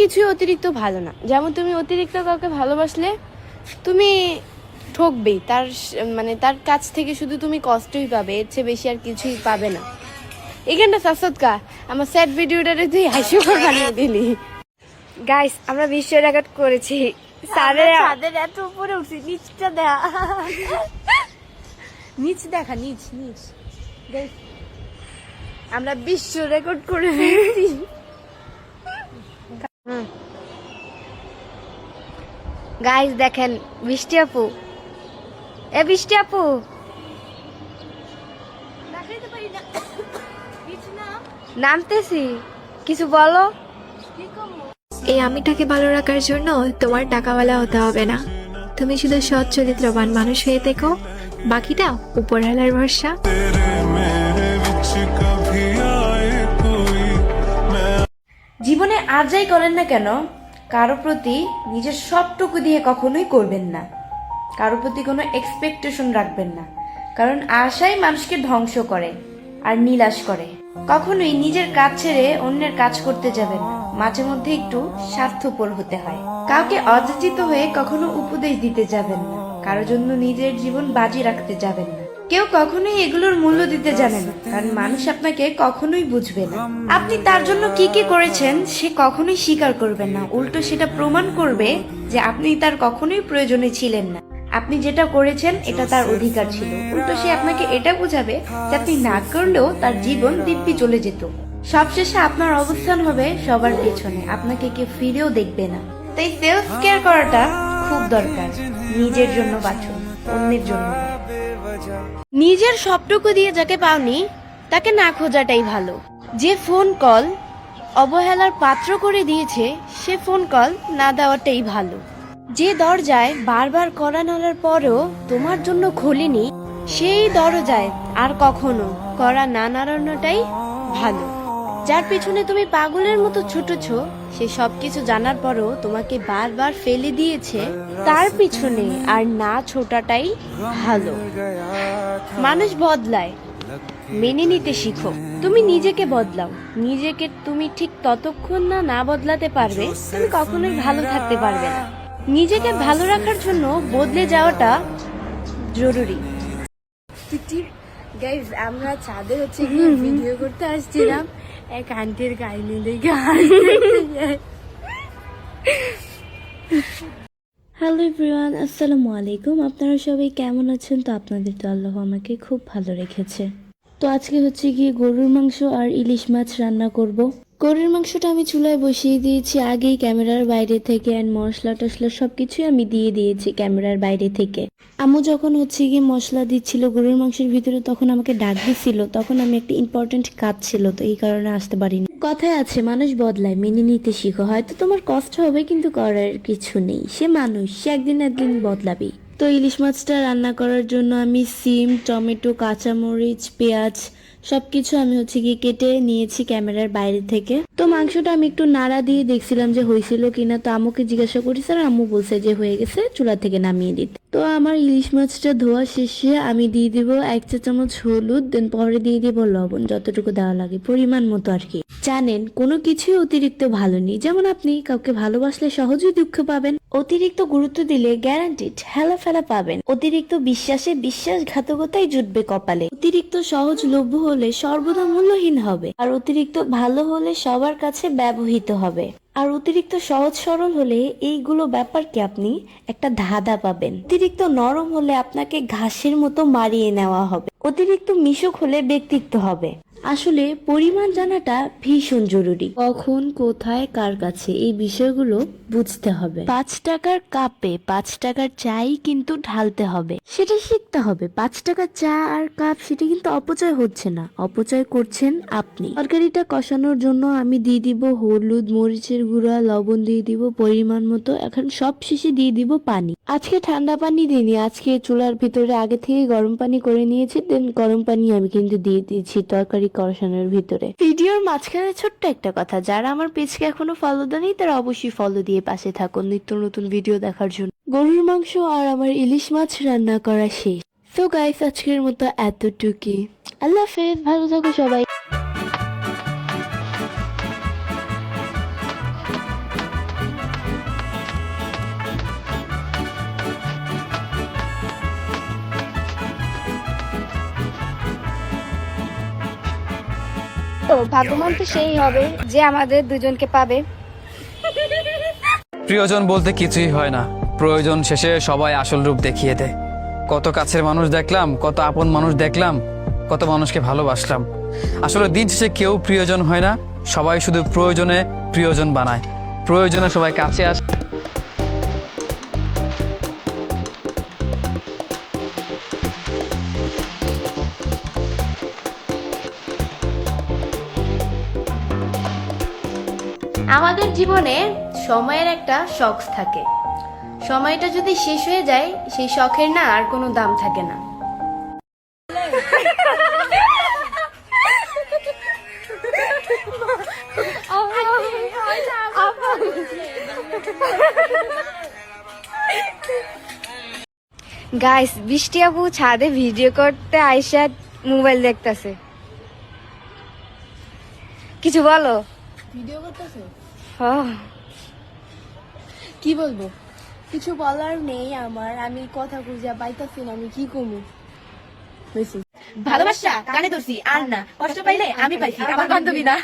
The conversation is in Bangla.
কিছুই অতিরিক্ত ভালো না। যেমন তুমি অতিরিক্ত কাউকে ভালোবাসলে তুমি ঠকবেই। তার মানে তার কাছ থেকে শুধু তুমি কষ্টই পাবে এর চেয়ে বেশি আর কিছুই পাবে না। এখানটা সাসত কা আমার স্যাড ভিডিওটারে তুই হাসিকর বানিয়ে দিলি। গাইস আমরা বিশ্ব রেকর্ড করেছি। ছাদের এত উপরে উঠছি নিচটা দেখা। নিচ দেখা নিচ নিচ। আমরা বিশ্ব রেকর্ড করে ফেলছি। গাইস দেখেন বৃষ্টি আপু। এ বৃষ্টি আপু। নামতেছি। কিছু বলো। এই আমিটাকে ভালো রাখার জন্য তোমার টাকাওয়ালা হতে হবে না। তুমি শুধু সৎ চরিত্রবান মানুষ হয়ে দেখো বাকিটা উপরওয়ালার ভরসা। জীবনে আর যাই করেন না কেন কারও প্রতি নিজের সবটুকু দিয়ে কখনোই করবেন না। কারও প্রতি কোনো এক্সপেকটেশন রাখবেন না। কারণ আশাই মানুষকে ধ্বংস করে আর নিলাশ করে। কখনোই নিজের কাজ ছেড়ে অন্যের কাজ করতে যাবেন না। মাঝে মধ্যে একটু স্বার্থপর হতে হয়। কাউকে অযাচিত হয়ে কখনো উপদেশ দিতে যাবেন না। কারও জন্য নিজের জীবন বাজি রাখতে যাবেন না। কেউ কখনোই এগুলোর মূল্য দিতে জানে না, কারণ মানুষ আপনাকে কখনোই বুঝবে না। আপনি তার জন্য কি কি করেছেন, সে কখনোই স্বীকার করবে না। উল্টো সেটা প্রমাণ করবে যে আপনি তার কখনোই প্রয়োজনে ছিলেন না। আপনি যেটা করেছেন, এটা তার অধিকার ছিল। উল্টো সে আপনাকে এটা বোঝাবে যে আপনি না করলেও তার জীবন দিব্যি চলে যেত। সবশেষে আপনার অবস্থান হবে সবার পেছনে। আপনাকে কেউ ফিরেও দেখবে না। তাই সেলফ কেয়ার করাটা খুব দরকার। নিজের জন্য বাঁচুন, অন্যের জন্য। নিজের সবটুকু দিয়ে যাকে পাওনি, তাকে না খোঁজাটাই ভালো। যে ফোন কল অবহেলার পাত্র করে দিয়েছে, সে ফোন কল না দেওয়াটাই ভালো। যে দরজায় বারবার করা নাড়ার পরেও তোমার জন্য খোলেনি, সেই দরজায় আর কখনো করা না নাড়ানোটাই ভালো। যার পিছনে তুমি পাগলের মতো ছুটেছ সে সবকিছু জানার পরও তোমাকে বারবার ফেলে দিয়েছে তার পিছনে আর না ছোটাটাই ভালো। মানুষ বদলায়। মেনে নিতে শিখো। তুমি নিজেকে বদলাও। নিজেকে তুমি ঠিক ততক্ষণ না না বদলাতে পারবে তুমি কখনোই ভালো থাকতে পারবে না। নিজেকে ভালো রাখার জন্য বদলে যাওয়াটা জরুরি। গাইজ আমরা ছাদে হচ্ছে ভিডিও করতে আসছিলাম। এক আন্টির কাহিনী হ্যালো এভরিওয়ান আসসালামু আলাইকুম। আপনারা সবাই কেমন আছেন? তো আপনাদের তো আল্লাহ আমাকে খুব ভালো রেখেছে। তো আজকে হচ্ছে গিয়ে গরুর মাংস আর ইলিশ মাছ রান্না করব। গরুর মাংসটা আমি চুলায় বসিয়ে দিয়েছি। আগেই ক্যামেরার বাইরে থেকে অ্যান্ড মশলা টশলা সব কিছুই আমি দিয়ে দিয়েছি ক্যামেরার বাইরে থেকে। আম্মু যখন হচ্ছে গিয়ে মশলা দিচ্ছিল গরুর মাংসের ভিতরে তখন আমাকে ডাক দিচ্ছিল তখন আমি একটা ইম্পর্টেন্ট কাজ ছিল, তো এই কারণে আসতে পারিনি। কথায় আছে, মানুষ বদলায়, মেনে নিতে শিখো। হয়তো তোমার কষ্ট হবে, কিন্তু করার কিছু নেই। সে মানুষ, সে একদিন একদিন বদলাবেই। তো ইলিশ মাছটা রান্না করার জন্য আমি সিম, টমেটো, কাঁচামরিচ, পেঁয়াজ সবকিছু আমি হচ্ছে গিয়ে কেটে নিয়েছি ক্যামেরার বাইরে থেকে। তো মাংসটা আমি একটু নাড়া দিয়ে দেখছিলাম যে হয়েছিল কিনা, তো আম্মুকে জিজ্ঞাসা করি, স্যার, আম্মু বলছে যে হয়ে গেছে, চুলা থেকে নামিয়ে দিতে। তো আমার ইলিশ মাছটা ধোয়া শেষে আমি দিয়ে দিব এক চা চামচ হলুদ দেন পরে দিয়ে দিব লবণ, যতটুকু দেওয়া লাগে, পরিমাণ মতো আর কি। জানেন, কোনো কিছুই অতিরিক্ত ভালো নেই। যেমন আপনি কাউকে ভালোবাসলে সহজেই দুঃখ পাবেন, অতিরিক্ত গুরুত্ব দিলে গ্যারান্টিড হেলা ফেলা পাবেন। অতিরিক্ত বিশ্বাসে বিশ্বাসঘাতকতাই জুটবে কপালে। অতিরিক্ত সহজলভ্য হলে সর্বদা মূল্যহীন হবে, আর অতিরিক্ত ভালো হলে সবার কাছে ব্যবহৃত হবে। আর অতিরিক্ত সহজ সরল হলে এইগুলো ব্যাপারকে আপনি? একটা ধাঁধা পাবেন। অতিরিক্ত নরম হলে আপনাকে ঘাসের মতো মারিয়ে নেওয়া হবে। অতিরিক্ত মিশুক হলে ব্যক্তিত্ব হবে। আসলে পরিমাণ জানাটা ভীষণ জরুরি। কখন কোথায় কার কাছে এই বিষয়গুলো বুঝতে হবে। পাঁচ টাকার কাপে পাঁচ টাকার চাই কিন্তু ঢালতে হবে। সেটা শিখতে হবে। পাঁচ টাকার চা আর কাপ সেটা কিন্তু অপচয় হচ্ছে না। অপচয় করছেন আপনি। তরকারিটা কষানোর জন্য আমি দিয়ে দিব হলুদ মরিচের গুঁড়া লবণ দিয়ে দিব পরিমাণ মতো। এখন সব শেষে দিয়ে দিব পানি। আজকে ঠান্ডা পানি দিইনি। আজকে চুলার ভিতরে আগে থেকে গরম পানি করে নিয়েছি দেন গরম পানি আমি কিন্তু দিয়ে দিয়েছি। তরকারি কষানোর ভিতরে। ভিডিওর মাঝখানে ছোট্ট একটা কথা, যারা আমার পেজকে এখনও ফলো দেয়নি তারা অবশ্যই ফলো দিয়ে পাশে থাকুন নিত্য নতুন ভিডিও দেখার জন্য। গরুর মাংস আর আমার ইলিশ মাছ রান্না করা শেষ। তো গাইস আজকের মতো এতটুকুই। আল্লাহ হাফেজ, ভালো থাকো সবাই। ভাগ্যবান তো সেই হবে যে আমাদের দুজনকে পাবে। প্রিয়জন বলতে কিছুই হয় না। প্রয়োজন শেষে সবাই আসল রূপ দেখিয়ে দেয়। কত কাছের মানুষ দেখলাম, কত আপন মানুষ দেখলাম, কত মানুষকে ভালোবাসলাম। আসলে দিন শেষে কেউ প্রিয়জন হয় না, সবাই শুধু প্রয়োজনে প্রিয়জন বানায়। প্রয়োজনে সবাই কাছে আসে। আমাদের জীবনে সময়ের একটা শখ থাকে। সময়টা যদি শেষ হয়ে যায় সেই শখের না আর কোনো দাম থাকে না। গাইস বৃষ্টি আপু ছাদে ভিডিও করতে আইসা মোবাইল দেখতেছে। কিছু বলো? ভিডিও করতেছে? কি বলব? কিছু বলার নেই আমার। আমি কথা খুঁজে পাইতাছি না আমি কি কমু? ভালোবাসা কানে ধরছি আর না। কষ্ট পাইলে আমি পাইছি আমার বান্ধবী না।